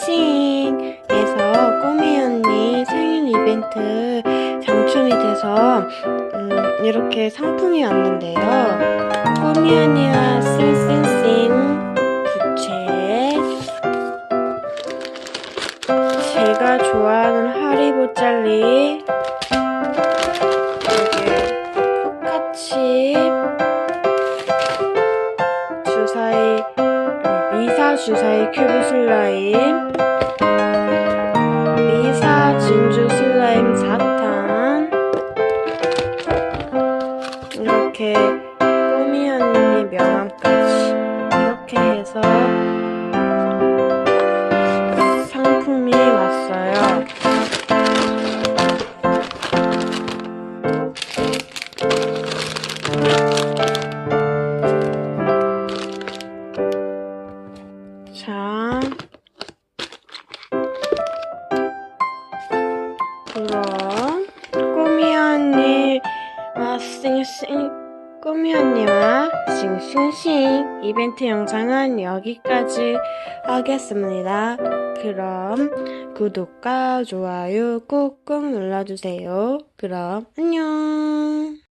싱싱싱에서 꼬미 언니 생일 이벤트 당첨이 돼서 음, 이렇게 상품이 왔는데요. 꼬미 언니와 싱싱싱 부채 제가 좋아하는 하리보 젤리 여기 미사 주사위 큐브 슬라임. 미사 진주 슬라임 4탄 이렇게 꼬미 언니 명함까지 이렇게 해서 그럼 꼬미 언니와 싱싱 꼬미 언니와 싱싱싱 이벤트 영상은 여기까지 하겠습니다. 그럼 구독과 좋아요 꾹꾹 눌러주세요. 그럼 안녕.